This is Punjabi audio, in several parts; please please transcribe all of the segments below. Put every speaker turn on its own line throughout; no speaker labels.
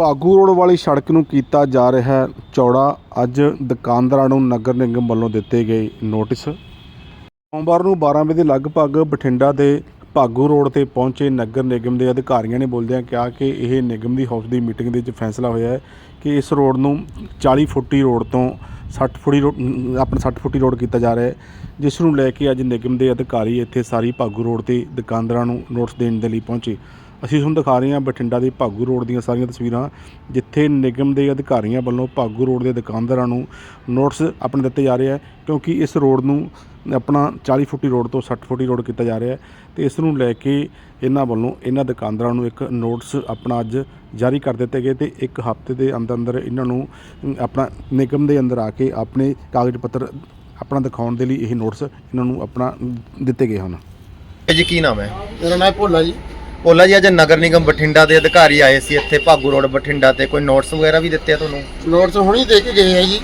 ਭਾਗੂ ਰੋਡ ਵਾਲੀ ਸੜਕ ਨੂੰ ਕੀਤਾ ਜਾ ਰਿਹਾ ਚੌੜਾ। ਅੱਜ ਦੁਕਾਨਦਾਰਾਂ ਨੂੰ ਨਗਰ ਨਿਗਮ ਵੱਲੋਂ ਦਿੱਤੇ ਗਏ ਨੋਟਿਸ। ਸੋਮਵਾਰ ਨੂੰ 12 ਵਜੇ ਦੇ ਲਗਭਗ ਬਠਿੰਡਾ ਦੇ ਭਾਗੂ ਰੋਡ ਤੇ ਪਹੁੰਚੇ ਨਗਰ ਨਿਗਮ ਦੇ ਅਧਿਕਾਰੀਆਂ ਨੇ ਬੋਲਦਿਆਂ ਕਿਹਾ ਕਿ ਇਹ ਨਿਗਮ ਦੀ ਹਾਊਸ ਦੀ ਮੀਟਿੰਗ ਦੇ ਵਿੱਚ ਫੈਸਲਾ ਹੋਇਆ ਹੈ ਕਿ ਇਸ ਰੋਡ ਨੂੰ 40 ਫੁੱਟੀ ਰੋਡ ਤੋਂ 60 ਫੁੱਟੀ ਰੋਡ ਆਪਣਾ 60 ਫੁੱਟੀ ਰੋਡ ਕੀਤਾ ਜਾ ਰਿਹਾ ਹੈ, ਜਿਸ ਨੂੰ ਲੈ ਕੇ ਅੱਜ ਨਿਗਮ ਦੇ ਅਧਿਕਾਰੀ ਇੱਥੇ ਸਾਰੀ ਭਾਗੂ ਰੋਡ ਤੇ ਦੁਕਾਨਦਾਰਾਂ ਨੂੰ ਨੋਟਿਸ ਦੇਣ ਦੇ ਲਈ ਪਹੁੰਚੇ। ਅਸੀਂ ਤੁਹਾਨੂੰ ਦਿਖਾ ਰਹੇ ਹਾਂ ਬਠਿੰਡਾ ਦੇ ਭਾਗੂ ਰੋਡ ਦੀਆਂ ਸਾਰੀਆਂ ਤਸਵੀਰਾਂ ਜਿੱਥੇ ਨਿਗਮ ਦੇ ਅਧਿਕਾਰੀਆਂ ਵੱਲੋਂ ਭਾਗੂ ਰੋਡ ਦੇ ਦੁਕਾਨਦਾਰਾਂ ਨੂੰ ਨੋਟਿਸ ਆਪਣੇ ਦਿੱਤੇ ਜਾ ਰਹੇ ਹੈ ਕਿਉਂਕਿ ਇਸ ਰੋਡ ਨੂੰ ਆਪਣਾ 40 ਫੁੱਟੀ ਰੋਡ ਤੋਂ 60 ਫੁੱਟੀ ਰੋਡ ਕੀਤਾ ਜਾ ਰਿਹਾ ਹੈ ਤੇ ਇਸ ਨੂੰ ਲੈ ਕੇ ਇਹਨਾਂ ਵੱਲੋਂ ਇਹਨਾਂ ਦੁਕਾਨਦਾਰਾਂ ਨੂੰ ਇੱਕ ਨੋਟਿਸ ਆਪਣਾ ਅੱਜ ਜਾਰੀ ਕਰ ਦਿੱਤੇ ਗਏ ਤੇ ਇੱਕ ਹਫ਼ਤੇ ਦੇ ਅੰਦਰ ਅੰਦਰ ਇਹਨਾਂ ਨੂੰ ਆਪਣਾ ਨਿਗਮ ਦੇ ਅੰਦਰ ਆ ਕੇ ਆਪਣੇ ਕਾਗਜ਼ ਪੱਤਰ ਆਪਣਾ ਦਿਖਾਉਣ ਦੇ ਲਈ ਇਹ ਨੋਟਿਸ ਇਹਨਾਂ ਨੂੰ ਆਪਣਾ ਦਿੱਤੇ ਗਏ ਹਨ।
ਇਹ ਜੀ ਕੀ ਨਾਮ ਹੈ?
ਮੇਰਾ ਨਾਮ ਭੋਲਾ ਜੀ।
ਭੋਲਾ ਜੀ ਅੱਜ ਨਗਰ ਨਿਗਮ ਬਠਿੰਡਾ ਦੇ ਅਧਿਕਾਰੀ ਆਏ ਸੀ ਇੱਥੇ ਭਾਗੂ ਰੋਡ ਬਠਿੰਡਾ ਤੇ। ਕੋਈ ਨੋਟਸ ਵਗੈਰਾ ਵੀ ਦਿੱਤੇ ਆ ਤੁਹਾਨੂੰ?
ਨੋਟਸ ਹੁਣੀ ਦੇ ਕੇ ਗਏ ਆ ਜੀ।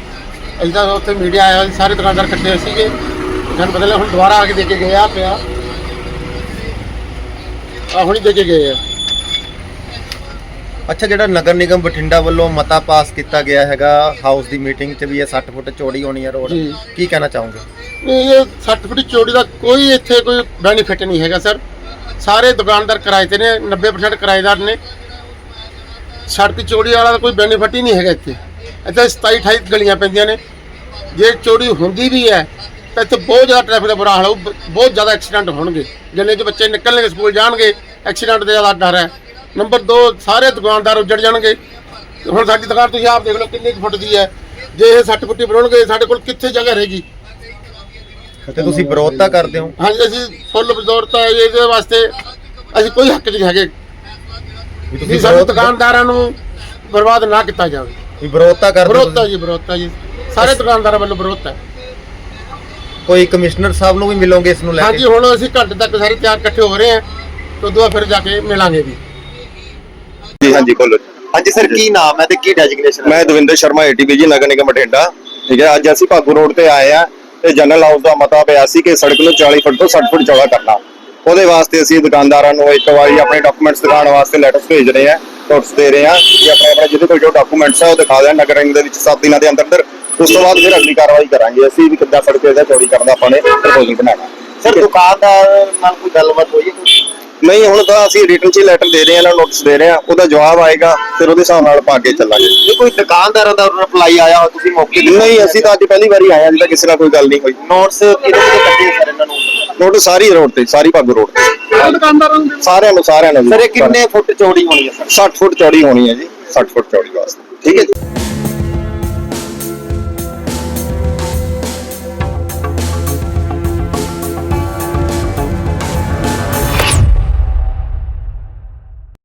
ਅਸੀਂ ਤਾਂ ਉੱਥੇ ਮੀਡੀਆ ਆਇਆ ਸੀ ਸਾਰੇ ਦੁਕਾਨਦਾਰ ਇਕੱਠੇ ਸੀਗੇ। ਪਤਾ ਲੱਗਾ ਹੁਣ ਦੁਬਾਰਾ ਆ ਕੇ ਦੇ ਕੇ ਗਏ ਆ ਪਿਆ। ਆ ਹੁਣੀ ਦੇ ਕੇ ਗਏ ਆ।
ਅੱਛਾ ਜਿਹੜਾ ਨਗਰ ਨਿਗਮ ਬਠਿੰਡਾ ਵੱਲੋਂ ਮਤਾ ਪਾਸ ਕੀਤਾ ਗਿਆ ਹੈਗਾ ਹਾਊਸ ਦੀ ਮੀਟਿੰਗ 'ਚ ਵੀ ਇਹ 60 ਫੁੱਟ ਚੌੜੀ ਹੋਣੀ ਹੈ ਰੋਡ
ਜੀ।
ਕੀ ਕਹਿਣਾ ਚਾਹੋਗੇ?
ਨਹੀਂ ਇਹ 60 ਫੁੱਟ ਚੌੜੀ ਦਾ ਕੋਈ ਇੱਥੇ ਕੋਈ ਬੈਨੀਫਿਟ ਨਹੀਂ ਹੈਗਾ ਸਰ ਸਾਰੇ ਦੁਕਾਨਦਾਰ ਕਿਰਾਏ ਤੇ ਨੇ 90% ਕਿਰਾਏਦਾਰ ਨੇ। ਸੜਕ ਚੋਰੀ ਵਾਲਾ ਦਾ ਕੋਈ ਬੈਨੀਫਿਟ ਹੀ ਨਹੀਂ ਹੈਗਾ ਇੱਥੇ। ਇੱਥੇ 27 28 ਗਲੀਆਂ ਪੈਂਦੀਆਂ ਨੇ। ਜੇ ਚੋਰੀ ਹੁੰਦੀ ਵੀ ਹੈ, ਤਾਂ ਇੱਥੇ ਬਹੁਤ ਜ਼ਿਆਦਾ ਟ੍ਰੈਫਿਕ ਦਾ ਬੁਰਾ ਹਾਲ ਹੋਊ ਬਹੁਤ ਜ਼ਿਆਦਾ ਐਕਸੀਡੈਂਟ ਹੋਣਗੇ। ਜਿੰਨੇ ਚ ਬੱਚੇ ਨਿਕਲਣਗੇ ਸਕੂਲ ਜਾਣਗੇ ਐਕਸੀਡੈਂਟ ਦਾ ਜ਼ਿਆਦਾ ਡਰ ਹੈ। ਨੰਬਰ 2 ਸਾਰੇ ਦੁਕਾਨਦਾਰ ਉੱਜੜ ਜਾਣਗੇ। ਹੁਣ ਸਾਡੀ ਦੁਕਾਨ ਤੁਸੀਂ ਆਪ ਦੇਖ ਲਓ ਕਿੰਨੇ ਕੁ ਫੁੱਟ ਦੀ ਹੈ। ਜੇ ਇਹ 60 ਫੁੱਟੀ ਬਣਾਉਣਗੇ, ਸਾਡੇ ਕੋਲ ਕਿੱਥੇ ਜਗ੍ਹਾ ਰਹੇਗੀ?
ਤੇ ਤੁਸੀਂ ਵਿਰੋਧਤਾ ਕਰਦੇ ਹੋ?
ਹਾਂਜੀ ਅਸੀਂ ਫੁੱਲ ਬਜ਼ੌਰਤ ਹੈ ਇਹਦੇ ਵਾਸਤੇ ਅਸੀਂ ਕੋਈ ਹੱਕ ਨਹੀਂ ਹੈਗੇ। ਵੀ
ਤੁਸੀਂ
ਸਾਡੇ
ਵਿਰੋਧ
ਦੁਕਾਨਦਾਰਾਂ ਨੂੰ ਬਰਬਾਦ ਨਾ ਕੀਤਾ ਜਾਵੇ।
ਵੀ ਵਿਰੋਧਤਾ ਕਰਦੇ ਹੋ
ਵਿਰੋਧਤਾ ਜੀ ਵਿਰੋਧਤਾ ਜੀ। ਸਾਰੇ ਦੁਕਾਨਦਾਰਾਂ ਵੱਲੋਂ ਵਿਰੋਧ ਹੈ।
ਕੋਈ ਕਮਿਸ਼ਨਰ ਸਾਹਿਬ ਨੂੰ ਵੀ ਮਿਲੋਗੇ ਇਸ ਨੂੰ ਲੈ
ਹਾਂਜੀ
ਕੇ?
ਹੁਣ ਅਸੀਂ ਘੰਟੇ ਤੱਕ ਸਾਰੇ ਤਿਆਰ ਇਕੱਠੇ ਹੋ ਰਹੇ ਹਾਂ। ਤੇ ਉਦੋਂ ਬਾਅਦ ਫਿਰ ਜਾ ਕੇ ਮਿਲਾਂਗੇ ਵੀ।
ਜੀ ਹਾਂਜੀ ਖੋਲੋ।
ਹਾਂਜੀ ਸਰ ਕੀ ਨਾਮ ਹੈ ਤੇ ਕੀ ਡੈਜਿਗਨੇਸ਼ਨ
ਮੈਂ ਦਵਿੰਦਰ ਸ਼ਰਮਾ ਏਟੀਬੀ ਜੀ ਨਗਰ ਨਿਗਮ ਬਠਿੰਡਾ। ਠੀਕ ਹੈ ਅੱਜ ਅਸੀਂ ਭਾਗੂ ਰੋਡ ਤੇ ਆਏ ਆ ਤੇ ਜਨਰਲ ਹਾਊਸ ਦਾ ਮਤਾ ਪਿਆ ਸੀ ਕਿ ਸੜਕ ਨੂੰ 40 ਫੁੱਟ ਤੋਂ 60 ਫੁੱਟ ਚੌੜਾ ਕਰਨਾ। ਉਹਦੇ ਵਾਸਤੇ ਅਸੀਂ ਦੁਕਾਨਦਾਰਾਂ ਨੂੰ ਇੱਕ ਵਾਰੀ ਆਪਣੇ ਡਾਕੂਮੈਂਟਸ ਦਿਖਾਉਣ ਵਾਸਤੇ ਲੈਟਰਸ ਭੇਜ ਰਹੇ ਆ ਨੋਟਿਸ ਦੇ ਰਹੇ ਆ ਕਿ ਆਪਣੇ ਆਪਣੇ ਜਿਹਦੇ ਕੋਲ ਜੋ ਡਾਕੂਮੈਂਟਸ ਆ ਉਹ ਦਿਖਾ ਦੇਣ। ਨਗਰ ਨਿਗਮ ਦੇ ਵਿੱਚ 7 ਦਿਨਾਂ ਦੇ ਅੰਦਰ ਅੰਦਰ ਉਸ ਤੋਂ ਬਾਅਦ ਫਿਰ ਅਗਲੀ ਕਾਰਵਾਈ ਕਰਾਂਗੇ। ਅਸੀਂ ਵੀ ਕਿੱਦਾਂ ਸੜਕ ਇਹਦਾ ਚੌੜੀ ਕਰਨ ਦਾ ਆਪਾਂ ਨੇ ਪ੍ਰਪੋਜ਼ਲ ਬਣਾਉਣਾ
ਸਰ, ਦੁਕਾਨਦਾਰ ਨਾਲ ਕੋਈ ਗੱਲਬਾਤ ਹੋਈ ਹੈ?
ਨਹੀਂ ਹੁਣ ਤਾਂ ਅਸੀਂ ਰਿਟਨ 'ਚ ਲੈਟਰ ਦੇ ਰਹੇ ਆ ਨਾ ਨੋਟਿਸ ਦੇ ਰਹੇ ਆ ਉਹਦਾ ਜਵਾਬ ਆਏਗਾ ਫਿਰ ਉਹਦੇ ਹਿਸਾਬ ਨਾਲ ਆਪਾਂ ਅੱਗੇ ਚੱਲਾਂਗੇ।
ਨਹੀਂ ਕੋਈ ਦੁਕਾਨਦਾਰਾਂ ਦਾ ਰਿਪਲਾਈ ਆਇਆ ਹੋ ਤੁਸੀਂ ਮੌਕੇ ਤੇ
ਨਹੀਂ ਅਸੀਂ ਤਾਂ ਅੱਜ ਪਹਿਲੀ ਵਾਰੀ ਆਏ ਆ ਜੀ ਤਾਂ ਕਿਸੇ ਨਾਲ ਕੋਈ ਗੱਲ ਨਹੀਂ ਹੋਈ।
ਨੋਟਸ ਕਿਹਦੇ ਕਿਹਦੇ ਕੱਢੇ ਸਰ ਇਹਨਾਂ ਨੂੰ?
ਨੋਟ ਸਾਰੀ ਰੋਡ ਤੇ ਸਾਰੀ ਭਾਗੂ ਰੋਡ ਤੇ।
ਦੁਕਾਨਦਾਰਾਂ ਨੂੰ?
ਸਾਰਿਆਂ ਨੂੰ ਸਾਰਿਆਂ ਨੂੰ। ਜੀ।
ਸਰ ਇਹ ਕਿੰਨੇ ਫੁੱਟ ਚੌੜੀ ਹੋਣੀ ਹੈ ਸਰ
60 ਫੁੱਟ ਚੌੜੀ ਹੋਣੀ ਹੈ ਜੀ 60 ਫੁੱਟ ਚੌੜੀ ਵਾਸਤੇ। ਠੀਕ ਹੈ ਜੀ?